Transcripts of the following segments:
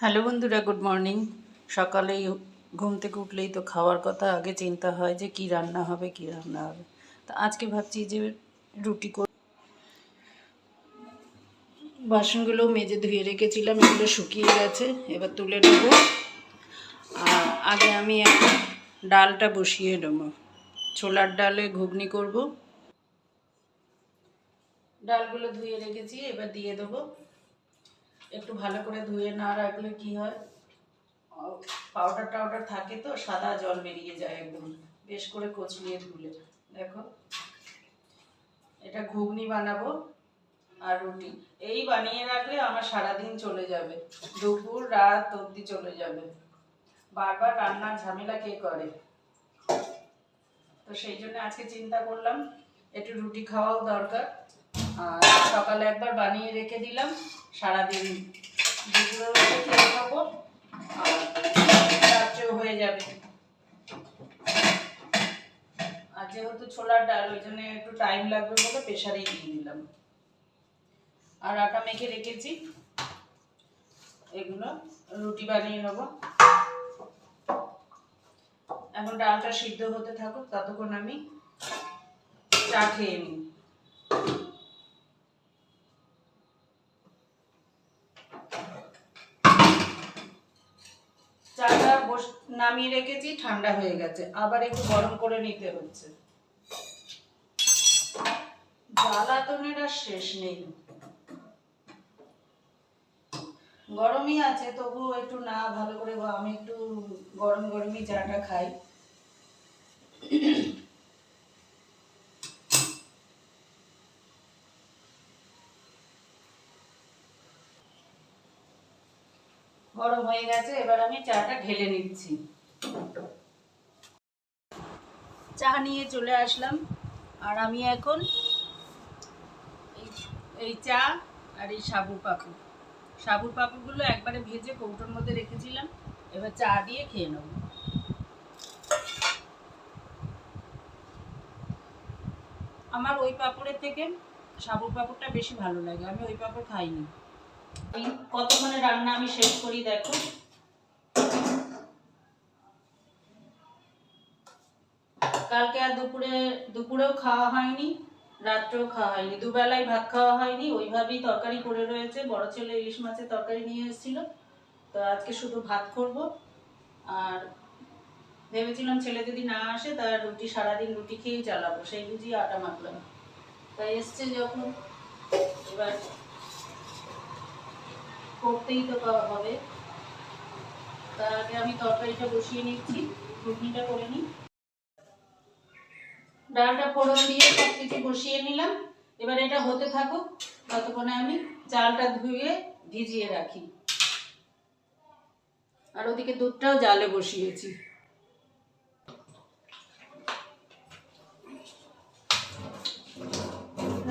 Hello বন্ধুরা, good morning. সকালেই ঘুম থেকে উঠলেই তো খাওয়ার কথা, আগে চিন্তা হয় যে কি রান্না হবে, কি রান্না হবে। তা আজকে ভাবছি যে রুটি কর বাসনগুলো মেজে ধুয়ে রেখেছিলাম, এগুলো শুকিয়ে গেছে, এবার তুলে নেব। আর আগে আমি ডালটা বসিয়ে নেব। ছোলার ডালে ঘুগনি করব। ডালগুলো ধুয়ে রেখেছি, এবার দিয়ে দেবো। একটু ভালো করে ধুয়ে না রাখলে কি হয়? পাউডার টাউডার থাকে তো, সাদা জল বেরিয়ে যায় একদম। বেশ করে কচলিয়ে ধুলে। দেখো, এটা ঘুগনি বানাবো আর রুটি। এই বানিয়ে রাখলে আমার সারাদিন চলে যাবে। দুপুর, রাত অবধি চলে যাবে। বারবার রান্নার ঝামেলা কে করে? তো সেই জন্য আজকে চিন্তা করলাম, একটু রুটি খাওয়াও দরকার। আর সকালে একবার বানিয়ে রেখে দিলাম। সারাদিন দুপুরেও খেয়ে খাব। আর হয়ে যাবে। আর যেহেতু ছোলার ডাল, ওই জন্য একটু টাইম লাগবে বলে প্রেশারেই দিয়ে দিলাম। আর আটা মেখে রেখেছি। এগুলো রুটি বানিয়ে নেব। এখন ডালটা সিদ্ধ হতে থাকুক, ততক্ষণ আমি চা খেয়ে নিই চাটা বস নামিয়ে রেখেছি, ঠান্ডা হয়ে গেছে। আবার একটু গরম করে নিতে হচ্ছে। জ্বালাতনের আর শেষ নেই। গরমই আছে, তবুও একটু না, ভালো করে আমি একটু গরম গরমই চাটা খাই। গরম হয়ে গেছে, এবার আমি চাটা ঢেলে নিচ্ছি। চা নিয়ে চলে আসলাম, আর আমি এখন এই- চা আর এই সাবু পাপু সাবুর পাপড়গুলো একবারে ভেজে কৌটোর মধ্যে রেখেছিলাম, এবার চা দিয়ে খেয়ে নেব। আমার ওই পাপড়ের থেকে সাবুর পাপড়টা বেশি ভালো লাগে, আমি ওই পাপড় খাইনি। কতক্ষণে রান্না আমি শেষ করি দেখো। কালকে আর দুপুরে, দুপুরেও খাওয়া হয়নি, রাত্রেও খাওয়া হয়নি। দুবেলায় ভাত খাওয়া হয়নি, ওইভাবেই তরকারি করে রয়েছে। বড় ছেলে ইলিশ মাছের তরকারি নিয়ে এসেছিল। তো আজকে শুধু ভাত করব। আর ভেবেছিলাম ছেলে যদি না আসে তার রুটি সারাদিন রুটি খেয়েই চালাবো। সেই বুঝি আটা মাখলাম। তাই এসছে যখন। এবার করতেই তো হবে। তার আগে আমি তরকারিটা বসিয়ে নিচ্ছি, ঘুগনিটা করে নিই। ডালটা ফোড়ন দিয়ে সব কিছু বসিয়ে নিলাম। এবার এটা হতে থাকুক, ততক্ষণে আমি চালটা ধুয়ে ভিজিয়ে রাখি। আর ওদিকে দুধটাও জালে বসিয়েছি।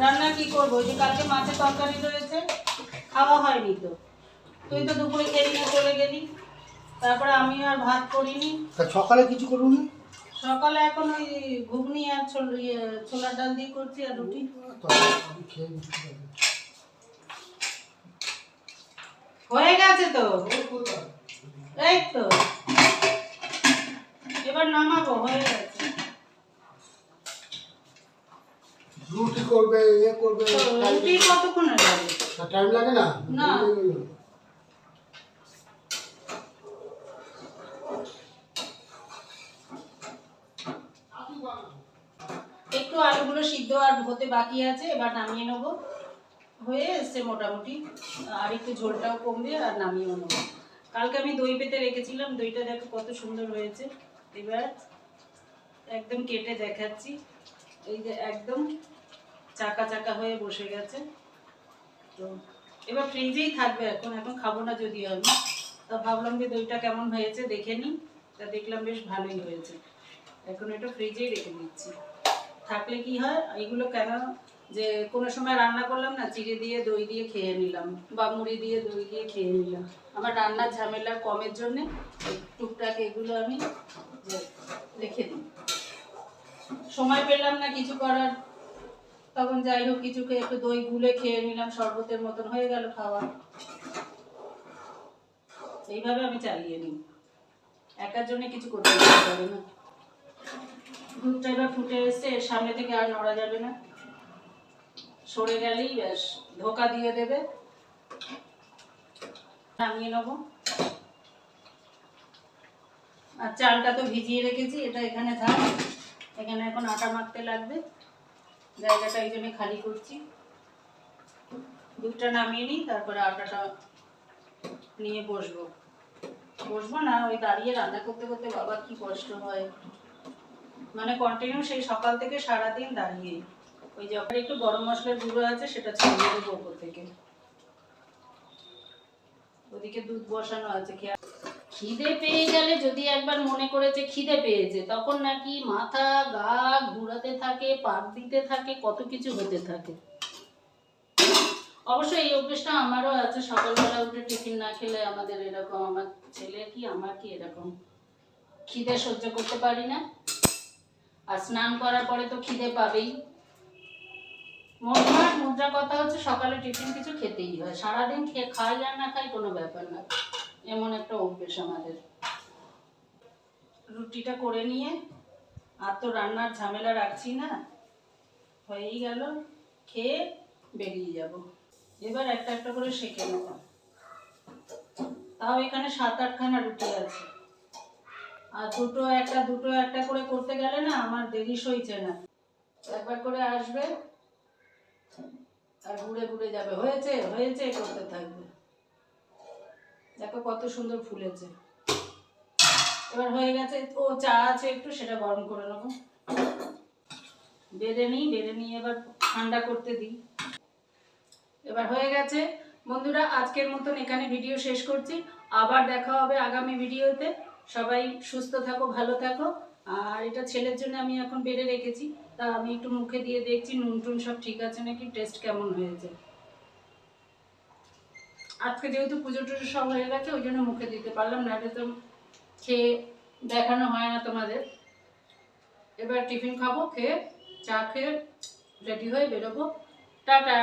রান্না কি করব? যে কালকে মাছের তরকারি রয়েছে, খাওয়া হয়নি তো। তুই তো দুপুরে খেয়ে নিয়ে চলে গেলি। তারপরে আমি আর ভাত করিনি। তা সকালে কিছু করুন? সকালে এখন ওই ঘুগনি আর ইয়ে, ছোলার ডাল দিয়ে করছি আর রুটি। হয়ে গেছে তো? এই তো এবার নামাবো হয়ে গেছে। রুটি করবে এ করবে রুটি কতক্ষণ যাবে টাইম লাগে না? না। একটু আলুগুলো সিদ্ধ আর হতে বাকি আছে, এবার নামিয়ে নেব। হয়ে এসছে মোটামুটি, আর একটু ঝোলটাও কমবে আর নামিয়ে নেব। কালকে আমি দই পেতে রেখেছিলাম, দইটা দেখো কত সুন্দর হয়েছে। এবার একদম কেটে দেখাচ্ছি। এই যে একদম চাকা চাকা হয়ে বসে গেছে। তো এবার ফ্রিজেই থাকবে এখন এখন খাব না যদি আমি। তা ভাবলাম যে দইটা কেমন হয়েছে দেখে নিই। তা দেখলাম বেশ ভালোই হয়েছে। এখন এটা ফ্রিজেই রেখে দিচ্ছি। থাকলে কি হয়? এগুলো কেন? যে কোনো সময় রান্না করলাম না, চিড়ে দিয়ে দই দিয়ে খেয়ে নিলাম বা মুড়ি দিয়ে দই দিয়ে খেয়ে নিলাম। আমার রান্নার ঝামেলা কমের জন্যে টুকটাক এগুলো আমি রেখে দিই। সময় পেলাম না কিছু করার, তখন যাই হোক কিছু খেয়ে একটু দই গুলে খেয়ে নিলাম, শরবতের মতন হয়ে গেল খাওয়া। এইভাবে আমি চালিয়ে নিই। একার জন্য কিছু করতে পারে না। দুধটা এবার ফুটে এসছে, এর সামনে থেকে আর নড়া যাবে না। সরে গেলেই ব্যাস, ধোকা দিয়ে দেবে। নামিয়ে নেব। আর চালটা তো ভিজিয়ে রেখেছি, এটা এখানে থাক। এখানে এখন আটা মাখতে লাগবে। জায়গাটা এই জন্য খালি করছি। দুধটা নামিয়ে নিই, তারপরে আটাটা নিয়ে বসবো। বসবো না, ওই দাঁড়িয়ে রান্না করতে করতে বাবা কি কষ্ট হয়। মানে কন্টিনিউ সেই সকাল থেকে সারাদিন দাঁড়িয়ে ওই যখন একটু গরম মশলার গুঁড়ো আছে, সেটা ছড়িয়ে দেবো ওপর থেকে। ওদিকে দুধ বসানো আছে খিদে পেয়ে গেলে যদি একবার মনে করেছে খিদে পেয়েছে, তখন নাকি মাথা, গা ঘুরাতে থাকে, পাক দিতে থাকে, কত কিছু হতে থাকে। অবশ্য এই অভ্যেসটা আমারও আছে, সকালবেলা উঠে টিফিন না খেলে আমাদের এরকম, আমার ছেলে কি, আমার কি এরকম? খিদে সহ্য করতে পারি না। আর স্নান করার পরে তো খিদে পাবেই। মোটমাট মুদ্রা কথা হচ্ছে সকালে টিফিন কিছু খেতেই হয়। সারাদিন খেয়ে খাই আর না খাই কোনো ব্যাপার না। এমন একটা অভ্যেস আমাদের। রুটিটা করে নিয়ে, আর তো রান্নার ঝামেলা রাখছি না। হয়েই গেল, খেয়ে বেরিয়ে যাব। এবার একটা একটা করে শেখে নেব। তাও এখানে সাত আটখানা রুটি আছে। আর দুটো একটা দুটো একটা করে করতে গেলে না আমার দেরি সইছে না। একবার করে আসবে আর ঘুরে ঘুরে যাবে। হয়েছে হয়েছে, করতে থাকবে। দেখো কত সুন্দর ফুলেছে। এবার হয়ে গেছে, ও চা আছে একটু, সেটা গরম করে নেব। বেড়ে নিই, বেড়ে নিয়ে এবার ঠান্ডা করতে দিই। এবার হয়ে গেছে। বন্ধুরা, আজকের মতন এখানে ভিডিও শেষ করছি। আবার দেখা হবে আগামী ভিডিওতে। সবাই সুস্থ থাকো, ভালো থাকো। আর এটা ছেলের জন্য আমি এখন বেড়ে রেখেছি। তা আমি একটু মুখে দিয়ে দেখছি নুন টুন সব ঠিক আছে নাকি, টেস্ট কেমন হয়েছে? আজকে যেহেতু পুজো টুজো সব হয়ে গেছে, ওই জন্য মুখে দিতে পারলাম না তো খেয়ে দেখানো হয় না তোমাদের। এবার টিফিন খাব, খেয়ে চা খেয়ে রেডি হয়ে বেরোবো। টাটা!